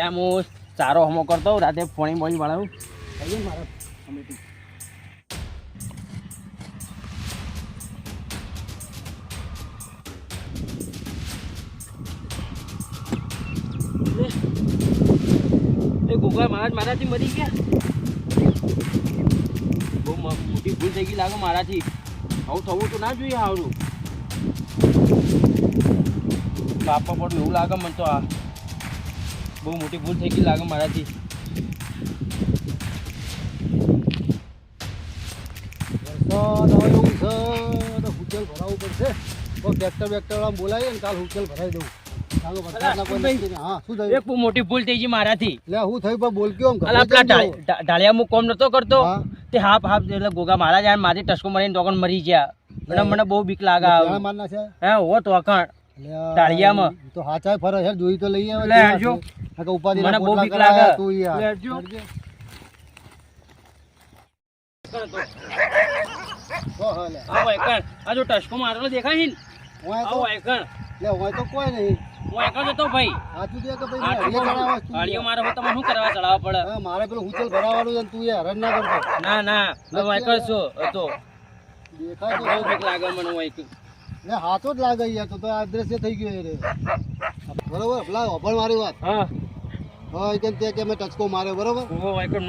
લે હું સારો હમો કરતો હોઉં, રાતે ફોણી બોણી વળાવું. થઈ ગયું મારા મહારાજ મારાથી મરી ગયા. બહુ મોટી ભૂલ થઈ ગઈ લાગે મારાથી. આવું થવું તો ના જોઈએ આવડું બાપા પણ એવું લાગે મને તો આ. બહુ મોટી ભૂલ થઈ ગઈ લાગે મારાથી. વરસાદ આવે એવું છે તો હુચલ ભરાવવું પડશે. તો ટ્રેક્ટર બેક્ટર બોલાવીએ ને કાલ હુચલ ભરાઈ દઉં. કાલ વરસાદના કોઈ ભાઈ. નક્કી નહીં. હા શું થયું? એક મોટી ભૂલ થઈ ગઈ મારાથી. હું થઈ પણ બોલ આમ ઢાળિયા હું કોમ નતો કરતો. તે હાફ હાફ એટલે ગોગા મારા જાય મારી ટસકો મારીને તોકણ મરી ગયા. મને મને બહુ બીક લાગે હે હો લે ઈ તો હાચાય ફરે છે જોઈ તો લઈએ લે હેડજો. નકર ઉપાધિના મને બહુ બીક લાગે. તું યાર. લે હેડજો. હેડજે. તો આ જો ટસકો મારેલો દેખાય ને? ઓય આ લે ઓય તો કોઈ નહીં. વાયકણ જતો ભાઈ. સાચું છે કે ભાઈ આ હળીએ ચડાવવા તું ગાડીઓ યાર. મારે હોય તમે શું કરવા ચડાવવા પડે? મારે પેલું ભરાવાનું છે ને તું યાર રન ના કરતો. ના ના. શું? હતો દેખાય તો બહુ બીક લાગે મને વાયકણ લે હાથો જ લાગે યાર તો તો આ દ્રશ્ય થઈ ગયો રે બરોબર પેલા અભણ મારી વાત. હા. હોય કેમ તે કે મેં ટચકો માર્યો બરોબર?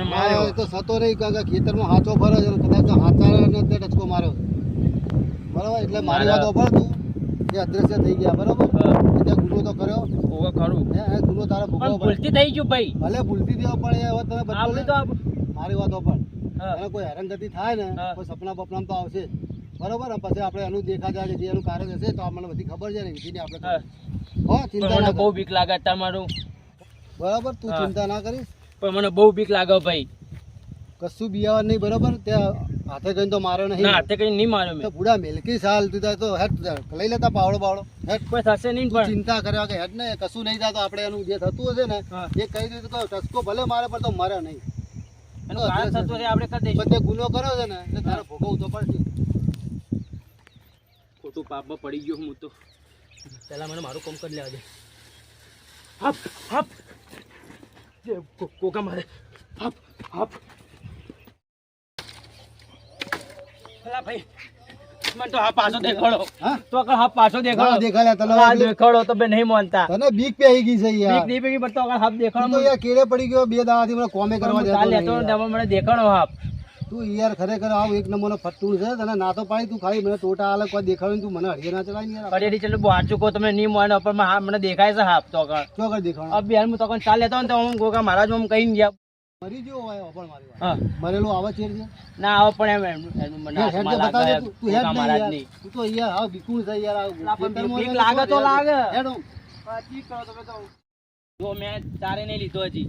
માર્યો. એ તો સતો નહીં કારણ કે ખેતરમાં હાથો ફરે છે કદાચ હાથા તે ટચકો માર્યો. બરોબર એટલે મારી વાત મારા- તું એ અદ્રશ્ય થઈ ગયા બરોબર? એટલે ગુનો તો કર્યો. ઓવે ખરું. હે ગુનો તારે પણ ભૂલતી થઈ ગયું ભાઈ. ભલે ભૂલતી દેવા પણ હવે તને બદલો મારી વાત હા. એને કોઈ હેરાનગતિ થાય ને કોઈ સપના બપના તો આવશે જ. બરોબર? પછી આપણે એનું દેખા જાય જે એનું કારણ હશે તો આપણને બધી ખબર છે ને વિધિને આપણે હા. ચિંતા ના બહુ બીક લાગે તમારું. બરાબર? તું ચિંતા ના કરીશ. પણ મને બહુ બીક લાગે ભાઈ. કશું બિયાવા નહીં બરોબર? ત્યાં હાથે કઈ તો માર્યો નહીં. હાથે કઈ નહીં માર્યો મેં. બુડા મેલકી સાલ તું તો હેટ લઈ લેતા પાવડો પાવડો હેટ કોઈ થશે નહીં પણ. ચિંતા કર્યા કે હેટ ને કશું નહીં થતું આપણે એનું જે થતું હશે ને એ કહી દીધું તો ટસકો ભલે મારે પણ તો મરે નહીં. એનું કારણ થતું છે આપણે કરી દઈશું. બધે ગુનો કર્યો છે ને એટલે તારે ભોગવવું તો પડશે. ખોટું પાપમાં પડી ગયો હું તો. પહેલા મને મારું કામ કરી લેવા દે. હપ હપ. જે કોકા મારે. હપ હપ. પેલા ભાઈ મને તો હા પાછો દેખાડો. હા? તો આગળ હા પાછો દેખાડો. દેખાડ્યા તને હા દેખાડો તો બે નહીં માનતા. તને બીક પેહી ગઈ છે બીક નહીં પેલી પણ તો હાફ તું દેખાડો તો યાર કેળે પડી ગયો બે દાડાથી મને કોમે કરવા દેતો યાર. મને દેખાડો હાફ તું યાર ખરેખર આવું એક નંબરનો ફટું છે તને ના તો પાડી તું ખાલી. મને ટોટા આલે કોઈ દેખાડ્યું તું મને હળીએ ના ચલાય યાર અરે ચલો બહાર ચૂકો તમે નહીં મને ઉપર હા મને દેખાય છે હાફ તો કણ. તો કણ દેખાણ અબ યાર હું તો કણ ચાલ લેતો ને તો હું ગોગા મહારાજ હું કહીને ગયા. મરી ગયો હોય ઓપણ મારી હા. મરેલો આવે છે. ના આવે પણ એમ એનું મને હાથમાં લાગે તું. હેડ મહારાજની તું તો યાર હા બિકુણ છે યાર આ લાગે તો લાગે. હેડો પાછી કરો તમે તો. જો મેં તારે નહીં લીધો હજી.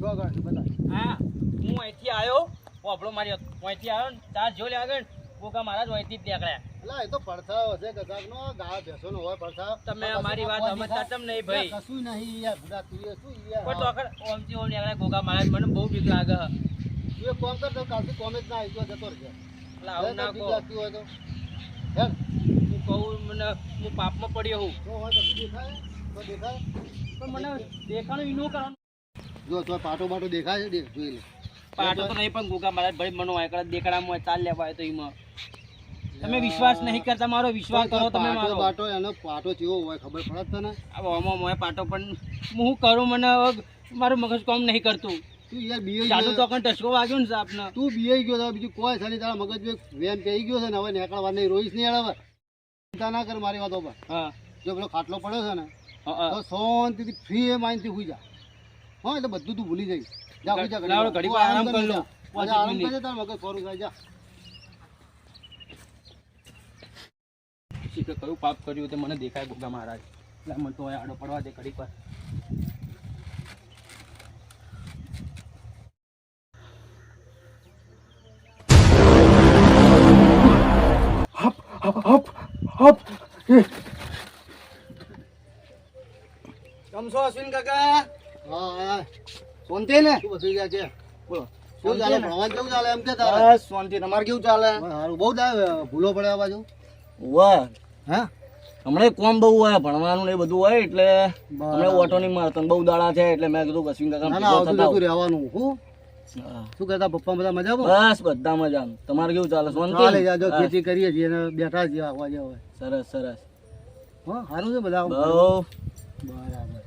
જો ગણ બતા હા હું અહીંથી આવ્યો આપણો મારી અહીંથી આવ્યો ને તાર જો લે આગળ મહારાજ અહીંથી જ નીકળ્યા. અલા એ તો પડછાયો ગાળ હોય પડછાયો. તમે અમારી વાત સમજતા કેમ નહીં ભાઈ? કશું નહીં યાર ભૂડા તું શું યાર. પણ તો આગળ ઓમથી ઓમ નીકળ્યા ગોગા મહારાજ મને બહુ બીક લાગે. તું એક કામ કર તો કાલથી કોમે ના આવી જતો રહેજે. એટલે આવું ના કહો. લાગતી હોય તો. હું કહું મને હું પાપમાં પડ્યો હું જો હોય કશું દેખાય? તો દેખાય. પણ મને દેખાણું ઈનું કરવાનું. જો તો પાટો બાટો દેખાય છે જોઈ લે. પાટો તો નહીં પણ ગોગા મારા ભાઈ મનો હોય કદાચ દેકડામાં ચાલ લેવા હોય તો એમાં. તમે વિશ્વાસ નહીં કરતા મારો વિશ્વાસ કરો તમે મારો. પાટો એનો પાટો કેવો હોય ખબર પડે તને? આ ઓમો મોય પાટો પણ હું કરું મને મારું મગજ કામ નહીં કરતું. તું યાર બીએ ચાલુ તો કણ ટસકો વાગ્યો ને સાપને. તું બીએ ગયો તો બીજું કોઈ સાલી તારા મગજ વેમ પેઈ ગયો છે ને હવે નેકળવા નહીં રોઈશ નહીં હવે. ચિંતા ના કર મારી વાતો પર. હા. જો પેલો ખાટલો પડ્યો છે ને. તો શાંતિથી ફ્રી એ માઇન્ડથી હોઈ જા. હા એટલે બધું તું ભૂલી જઈશ. જા હુઈ જા લાવો, ઘડી આરામ કરી લો. જા. પાંચ આરામ. કરજે તાર મગજ ફરું થાય. જા. શીખે કયું પાપ કર્યું તે મને દેખાય ગોગા મહારાજ. એટલે મને તો આડો પડવા દે હપ હપ કેમ છો અશ્વિન કાકા હા હા શાંતિ ને શું બધું ગયા છે? બોલો. કેવું ચાલે? ભણવાનું કેવું ચાલે એમ કે તારે શાંતિ. તમારે કેવું ચાલે? સારું બહુ ભૂલો પડે આ બાજુ. વાહ. હા? હમણાં કોમ બહુ હોય ભણવાનું ને એ બધું હોય એટલે બરાબર. ઓટો ની મારતો ને બહુ દાડા છે એટલે મેં કીધું કશું કાકા ના ના રહેવાનું. હું? શું કહેતા પપ્પા બધા મજામાં બસ બધા મજા. તમારે કેવું ચાલે? ચાલે શાંતિ જાજો ખેતી કરીએ છીએ અને બેઠા છીએ આવા જેવા. સરસ સરસ. હા સારું છે બધા? બહુ. બરાબર.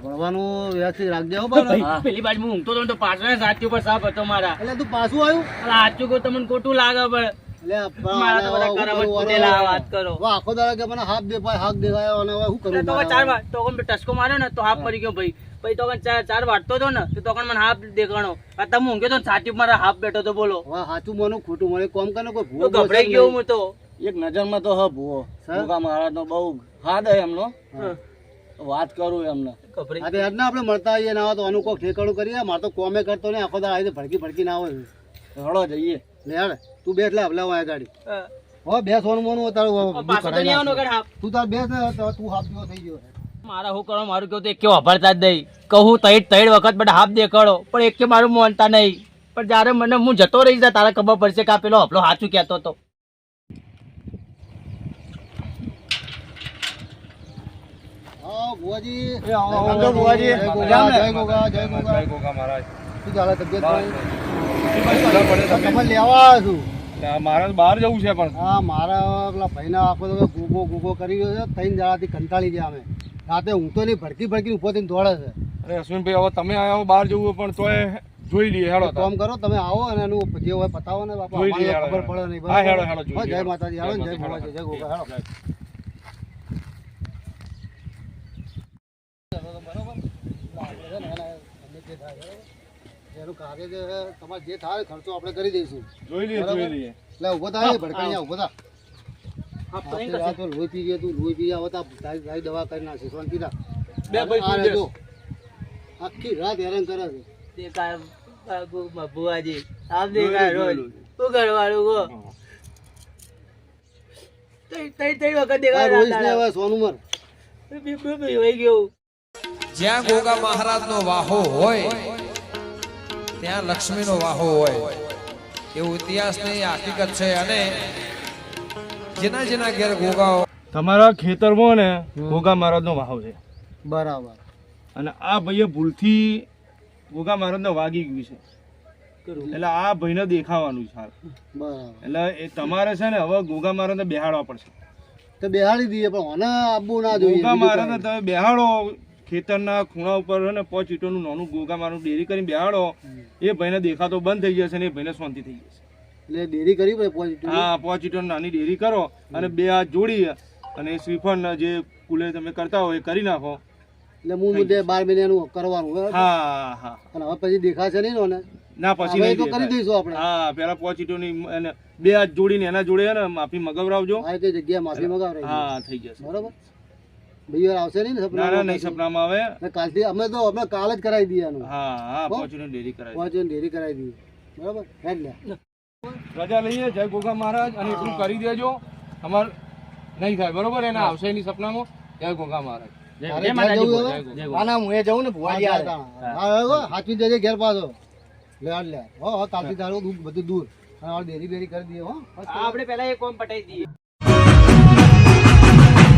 ભણવાનું વ્યવસ્થિત રાખજે હો પણ પેલી બાજુ હું ઊંઘતો તો પાછળ સાચી ઉપર સાપ હતો મારા. એટલે તું પાછું આવ્યું? એટલે સાચું કહું તમને ખોટું લાગે પણ એટલે મારા તો બધા કરાવટ ફૂટેલા આ વાત કરો. હવે આખો દાડો કે દેખાય હાથ દેખાય અને હવે શું એટલે કરું તો મારે? ચાર વાર તો પણ ટસકો માર્યો ને તો હાફ મરી ગયો ભાઈ. પછી તો ચાર ચાર વાટતો હતો ને તો તો મને હાફ દેખાણો. તમે ઊંઘ્યો તો સાચી મારા હાફ બેઠો તો બોલો. હવે સાચું મોનું ખોટું મને કોમ કરે કોઈ તો ગભરાઈ ગયો હું તો. એક નજરમાં તો હ ભૂવો. મારા તો બહુ હાદ એમનો. વાત કરું એમને. આજે હા ના આપણે મળતા આવીએ ના હોય તો અનુકો ઠેકાણું કરીએ. મારે તો કોમે કરતો ને આખો દાડો આવી ભડકી ભડકી ના આવે હળો જઈએ. લે યાર તું બેઠ લે હવલા આ ગાડી. હો. બે સોનું મોનું તારું પાછો તો નહીં આવવાનો કે હાફ. તું તાર બેસ ને તું હાફ જેવો થઈ ગયો. મારા હું કરો મારું કેવું તો એક વાપરતા જ નહીં કહું તૈડ તૈડ વખત બધા હાફ દેખાડો પણ એક કે મારું માનતા નહીં. પણ જ્યારે મને હું જતો રહી જાય તારે ખબર પડશે કે આ પેલો હપલો સાચું કહેતો હતો હા ભુવાજી. ભુવાજી. જય ગોગા જય ગોગા જય ગોગા. શું ચાલે તબિયત પાણી? લેવા આવ્યો છું? મારે બહાર જવું છે પણ. હા મારા પેલા ભાઈના આખો તો ગૂગો ગૂગો કરી ગયો છે ત્રણ દાડાથી કંટાળી ગયા અમે. રાતે ઊંઘતો નહીં ભડકી ભડકી ઊભો થઈને દોડે છે. અરે અશ્વિનભાઈ હવે તમે આવ્યા બહાર જવું પણ તોય જોઈ લઈએ હેડો કામ કરો તમે આવો અને એનું જે હોય પતાવો ને બાપા. ખબર પડે નહીં. હા, હો, જય માતાજી હેડો જય જય જય ગોગા હેડો એનું કાર્ય જે તમારે જે થાય ખર્ચો આપણે કરી દઈશું જોઈ લઈએ જોઈ લઈએ એટલે ઊભો થાય ભડકાઈ થા લોહી પી ગયો તું લોહી પી તારી દવા કરી નાખી શાંતિ રાખ બે ભાઈ આ તું રહેજો. આખી રાત હેરાન કરે છે બબુઆજી આમ દેખાય રોજ શું કરવાનું ને ગયું જ્યાં ગોગા મહારાજનો વાહો હોય ત્યાં લક્ષ્મીનો વાહો હોય. એવું ઇતિહાસની હકીકત છે. અને જેના જેના ઘેર ગોગાઓ તમારા ખેતરમાં ને ઘોઘા મહારાજનો વાહો છે. બરાબર. અને આ ભાઈએ ભૂલથી ઘોઘા મહારાજને વાગી ગયું છે. એટલે આ ભાઈને દેખાવાનું છે બરાબર. એટલે એ તમારે છે ને હવે ઘોઘા મહારાજને બેહાડવા પડશે. તો બેહાડી દઈએ પણ મને આપવું ના જોઈએ. ઘોઘા મહારાજને તમે બેહાડો ખેતરના ખૂણા ઉપર છે ને પાંચ ઈંટોનું નાનું ગોગા મારું ડેરી કરીને બેહાડો એ ભાઈને દેખાતો બંધ થઈ જશે ને એ ભાઈને શાંતિ થઈ જશે. એટલે ડેરી કરી પોઝિટિવ હા પાંચ ઈંટોની નાની ડેરી કરો અને બે હાથ જોડી અને શ્રીફળ જે કુલે તમે કરતા હોય એ કરી નાખો. એટલે હું મુદ્દે બાર મહિનાનું કરવાનું હા હા અને હવે પછી દેખાશે નહીં ને ના પછી તો કરી. દઈશું આપણે. હા પેલા પાંચ ઈંટોની અને બે હાથ જોડીને એના જોડે ને માફી મગવરાવજો. આ જગ્યાએ માફી મગાવરાવજો હા થઈ જશે. બરાબર? બીજી આવશે નહીં સપના ના ના સપનામાં નહીં સપનામાં આવે. કાલથી અમે તો અમે કાલ જ કરાવી દઈએ આનું હા હા પહોંચીને ડેરી કરાવી પહોંચીને ડેરી કરાવી દઈએ. બરાબર? લે. રજા લઈએ જય ગોગા મહારાજ અને એટલું કરી દેજો. અમાર નહીં થાય બરોબર? એને આવશે એની સપનામાં. જય ગોગા મહારાજ? ના હું એ જઉં ને ભુવાજી હા, હારે. હા, હા, હા, હાચવી જજે ઘેર પાછો. લે લે. હો હો કાલથી તારું દૂધ બધું દૂર. અને ડેરી બેરી કરી દઈએ હો. આપણે એ કોમ પટાઈ દઈએ.